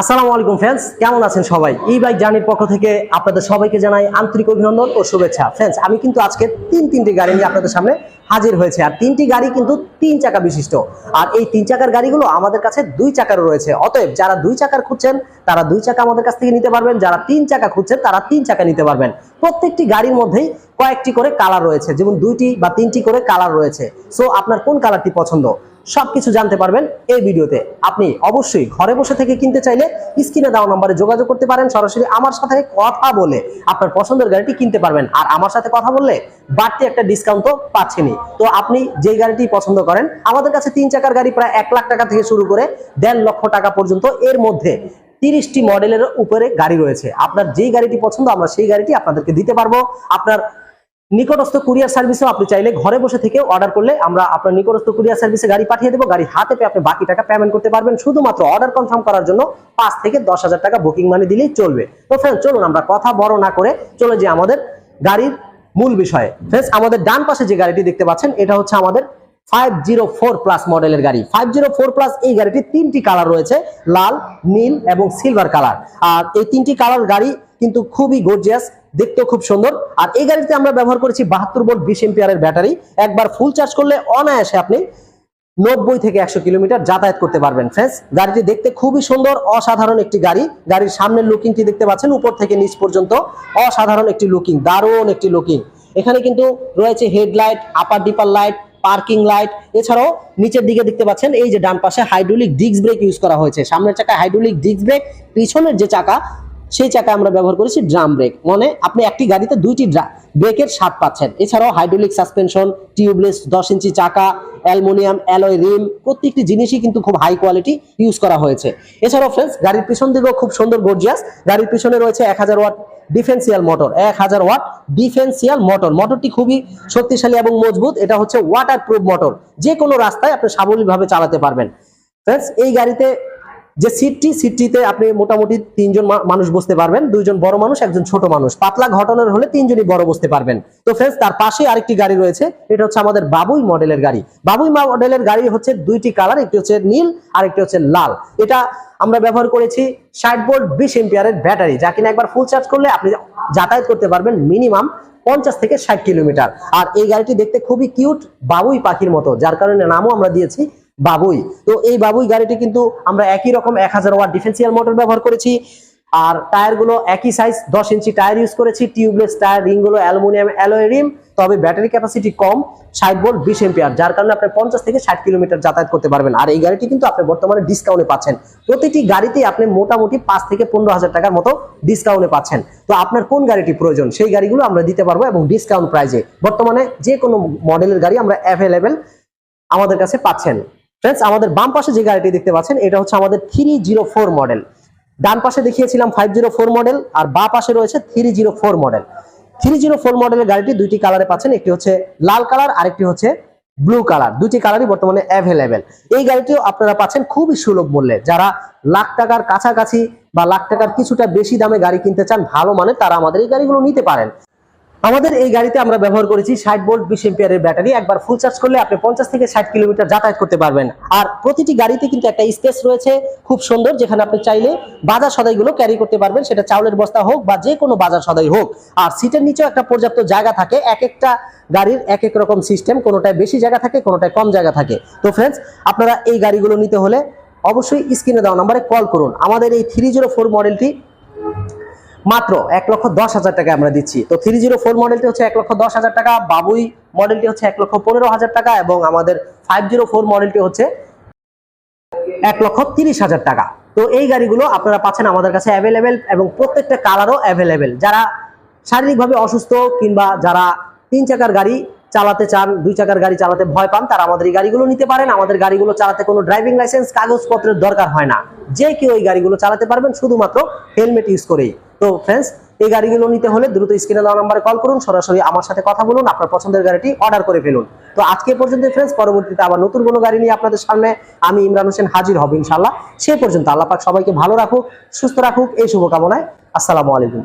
আসসালামু আলাইকুম ফ্রেন্ডস, কেমন আছেন সবাই? এই বাইক জার্নির পক্ষ থেকে আপনাদের সবাইকে জানাই আন্তরিক অভিনন্দন ও শুভেচ্ছা। ফ্রেন্ডস, আমি কিন্তু আজকে তিন তিনটি গাড়ি নিয়ে আপনাদের সামনে হাজির হয়েছে। আর তিনটি গাড়ি কিন্তু তিন চাকা বিশিষ্ট। আর এই তিন চাকার গাড়িগুলো আমাদের কাছে দুই চাকারও রয়েছে। অতএব যারা দুই চাকার খুঁজছেন, তারা দুই চাকা আমাদের কাছ থেকে নিতে পারবেন। যারা তিন চাকা খুঁজছেন, তারা তিন চাকা নিতে পারবেন। প্রত্যেকটি গাড়ির মধ্যেই কয়েকটি করে কালার রয়েছে, যেমন দুইটি বা তিনটি করে কালার রয়েছে। সো আপনার কোন কালারটি পছন্দ? সবকিছু জানতে পারবেন এই ভিডিওতে। আপনি অবশ্যই ঘরে বসে থেকে কিনতে চাইলে স্ক্রিনে দেওয়া নম্বরে যোগাযোগ করতে পারেন, সরাসরি আমার সাথে কথা বলে আপনার পছন্দের গাড়িটি কিনতে পারবেন। আর আমার সাথে কথা বললে বাড়তি একটা ডিসকাউন্ট তো পাচ্ছেনই। তো আপনি যেই গাড়িটি পছন্দ করেন, আমাদের কাছে তিন চাকার গাড়ি প্রায় এক লাখ টাকা থেকে শুরু করে দেড় লক্ষ টাকা পর্যন্ত এর মধ্যে তিরিশটি মডেলের উপরে গাড়ি রয়েছে। আপনার যেই গাড়িটি পছন্দ, আমরা সেই গাড়িটি আপনাদেরকে দিতে পারব। আপনার নিকটস্থ কুরিয়ার সার্ভিসেও আপনি চাইলে ঘরে বসে থেকে অর্ডার করলে আমরা আপনার নিকটস্থ কুরিয়ার সার্ভিসে গাড়ি পাঠিয়ে দেবো। গাড়ি হাতে পেয়ে আপনি বাকি টাকা পেমেন্ট করতে পারবেন। শুধুমাত্র অর্ডার কনফার্ম করার জন্য পাঁচ থেকে দশ হাজার টাকা বুকিং মানি দিলেই চলবে। তো ফ্রেন্ড চলুন আমরা কথা বড় না করে চলে যে আমাদের গাড়ির মূল বিষয়ে। ফ্রেন্ডস আমাদের ডান পাশে যে গাড়িটি দেখতে পাচ্ছেন, এটা হচ্ছে আমাদের ফাইভ জিরো ফোর প্লাস মডেলের গাড়ি। ফাইভ জিরো ফোর প্লাস এই গাড়িটির তিনটি কালার রয়েছে, লাল, নীল এবং সিলভার কালার আর এই তিনটি কালার গাড়ি কিন্তু খুবই গর্জিয়াস দেখতেও খুব সুন্দর। আর এই গাড়িতে আমরা ব্যবহার করেছি বাহাত্তর ভোল্ট বিশ এম্পিয়ারের ব্যাটারি। একবার ফুল চার্জ করলে অনায়াসে আপনি নব্বই থেকে একশো কিলোমিটার যাতায়াত করতে পারবেন ফ্রেন্ডস গাড়িটি দেখতে খুবই সুন্দর, অসাধারণ একটি গাড়ি। গাড়ির সামনের লুকিংটি দেখতে পাচ্ছেন? উপর থেকে নিচ পর্যন্ত অসাধারণ একটি লুকিং দারুণ একটি লুকিং এখানে কিন্তু রয়েছে headlight upper dipper light parking light এছাড়াও নিচের দিকে দেখতে পাচ্ছেন, এই যে ডান পাশে হাইড্রোলিক ডিস্ক ব্রেক ইউজ করা হয়েছে। সামনের চাকা হাইড্রোলিক ডিস্ক ব্রেক পিছনের যে চাকা সেই চাকা আমরা ব্যবহার করেছি ড্রাম ব্রেক। মানে আপনি একটি গাড়িতে দুইটি ব্রেকের স্বাদ পাচ্ছেন। এছাড়াও হাইড্রোলিক সাসপেনশন, টিউবলেস, দশ ইঞ্চি চাকা, অ্যালুমিনিয়াম, অ্যালয় রিম, প্রত্যেকটি জিনিসই কিন্তু খুব হাই কোয়ালিটি ইউজ করা হয়েছে। এছাড়াও ফ্রেন্ডস গাড়ির পিছন দিকেও খুব সুন্দর গর্জিয়াস গাড়ির পিছনে রয়েছে এক হাজার ওয়াট ডিফেন্সিয়াল মোটর এক হাজার ওয়াট ডিফেন্সিয়াল মোটর মোটরটি খুবই শক্তিশালী এবং মজবুত। এটা হচ্ছে ওয়াটার প্রুফ মোটর যে কোনো রাস্তায় আপনি সাবলীলভাবে চালাতে পারবেন। ফ্রেন্ডস এই গাড়িতে যে সিটটি, সিটটিতে আপনি মোটামুটি তিনজন মানুষ বসতে পারবেন, দুইজন বড় মানুষ, একজন ছোট মানুষ। পাতলা ঘটনার হলে তিনজনই বড় বসতে পারবেন। তো ফ্রেন্ডস তার পাশে আরেকটি গাড়ি রয়েছে, এটা হচ্ছে আমাদের বাবুই মডেলের গাড়ি। বাবুই মডেলের গাড়ি হচ্ছে দুইটি কালার, একটি হচ্ছে নীল আর একটি হচ্ছে লাল। এটা আমরা ব্যবহার করেছি ষাট ভোল্ট বিশ এম্পিয়ারের ব্যাটারি, যা কিনা একবার ফুল চার্জ করলে আপনি যাতায়াত করতে পারবেন মিনিমাম পঞ্চাশ থেকে ষাট কিলোমিটার। আর এই গাড়িটি দেখতে খুবই কিউট বাবুই পাখির মতো, যার কারণে নামও আমরা দিয়েছি বাবুই। তো এই বাবুই গাড়িটি কিন্তু আমরা একই রকম এক হাজার ওয়াট ডিফেন্সিয়াল মোটর ব্যবহার করেছি। আর টায়ারগুলো একই সাইজ দশ ইঞ্চি টায়ার ইউজ করেছি। টিউবলেস টায়ার রিংগুলো অ্যালুমিনিয়াম, অ্যালয় রিম, তবে ব্যাটারি ক্যাপাসিটি কম, ষাট ভোল্ট বিশ এম্পিয়ার যার কারণে আপনি পঞ্চাশ থেকে ষাট কিলোমিটার যাতায়াত করতে পারবেন। আর এই গাড়িটি কিন্তু আপনি বর্তমানে ডিসকাউন্টে পাচ্ছেন। প্রতিটি গাড়িতে আপনি মোটামুটি পাঁচ থেকে পনেরো হাজার টাকার মতো ডিসকাউন্টে পাচ্ছেন। তো আপনার কোন গাড়িটি প্রয়োজন, সেই গাড়িগুলো আমরা দিতে পারব এবং ডিসকাউন্ট প্রাইজে বর্তমানে যে কোনো মডেলের গাড়ি আমরা অ্যাভেলেবেল আমাদের কাছে পাচ্ছেন। ফ্রেন্ডস আমাদের বাম পাশে যে গাড়িটি দেখতে পাচ্ছেন, এটা হচ্ছে আমাদের থ্রি জিরো ফোর মডেল ডান পাশে দেখিয়েছিলাম ফাইভ জিরো ফোর মডেল আর বা পাশে রয়েছে three zero four model three zero four মডেলের গাড়িটি দুইটি কালারে পাচ্ছেন, একটি হচ্ছে লাল কালার আর একটি হচ্ছে ব্লু কালার দুটি কালারই বর্তমানে অ্যাভেলেবেল এই গাড়িটিও আপনারা পাচ্ছেন খুবই সুলভ মূল্যে। যারা লাখ টাকার কাছাকাছি বা লাখ টাকার কিছুটা বেশি দামে গাড়ি কিনতে চান, ভালো মানে তারা আমাদের এই গাড়িগুলো নিতে পারেন। আমাদের এই গাড়িতে আমরা ব্যবহার করেছি ষাট ভোল্ট বিশ এম্পিয়ারের ব্যাটারি। একবার ফুল চার্জ করলে আপনি পঞ্চাশ থেকে ষাট কিলোমিটার যাতায়াত করতে পারবেন। আর প্রতিটি গাড়িতে কিন্তু একটা স্পেস রয়েছে খুব সুন্দর, যেখানে আপনি চাইলে বাজার সদাইগুলো ক্যারি করতে পারবেন। সেটা চাউলের বস্তা হোক বা যে কোনো বাজার সদাই হোক। আর সিটের নিচেও একটা পর্যাপ্ত জায়গা থাকে। এক একটা গাড়ির এক এক রকম সিস্টেম কোনোটায় বেশি জায়গা থাকে, কোনোটায় কম জায়গা থাকে। তো ফ্রেন্ডস আপনারা এই গাড়িগুলো নিতে হলে অবশ্যই স্ক্রিনে দেওয়া নাম্বারে কল করুন। আমাদের এই থ্রি জিরো ফোর মডেলটি মাত্র এক লক্ষ দশ হাজার টাকা আমরা দিচ্ছি। তো থ্রি জিরো ফোর মডেলটি হচ্ছে এক লক্ষ দশ হাজার টাকা, বাবুই মডেলটি হচ্ছে এক লক্ষ পনেরো হাজার টাকা এবং আমাদের ফাইভ জিরো ফোর মডেলটি হচ্ছে এক লক্ষ তিরিশ হাজার টাকা। তো এই গাড়িগুলো আপনারা পাচ্ছেন আমাদের কাছে অ্যাভেলেবেল এবং প্রত্যেকটা কালারও অ্যাভেলেবেল যারা শারীরিকভাবে অসুস্থ কিংবা যারা তিন চাকার গাড়ি চালাতে চান, দুই চাকার গাড়ি চালাতে ভয় পান, তারা আমাদের এই গাড়িগুলো নিতে পারেন। আমাদের গাড়িগুলো চালাতে কোনো ড্রাইভিং লাইসেন্স কাগজপত্রের দরকার হয় না। যে কেউ এই গাড়িগুলো চালাতে পারবেন, শুধুমাত্র হেলমেট ইউজ করেই। তো ফ্রেন্ডস এই গাড়িগুলো নিতে হলে দ্রুত স্ক্রিনে দেওয়া নাম্বারে কল করুন, সরাসরি আমার সাথে কথা বলুন, আপনার পছন্দের গাড়িটি অর্ডার করে ফেলুন। তো আজকে পর্যন্ত ফ্রেন্ডস পরবর্তীতে আবার নতুন কোনো গাড়ি নিয়ে আপনাদের সামনে আমি ইমরান হোসেন হাজির হব ইনশাল্লাহ সে পর্যন্ত আল্লাহ পাক সবাইকে ভালো রাখুক, সুস্থ রাখুক, এই শুভকামনায় আসসালামু আলাইকুম।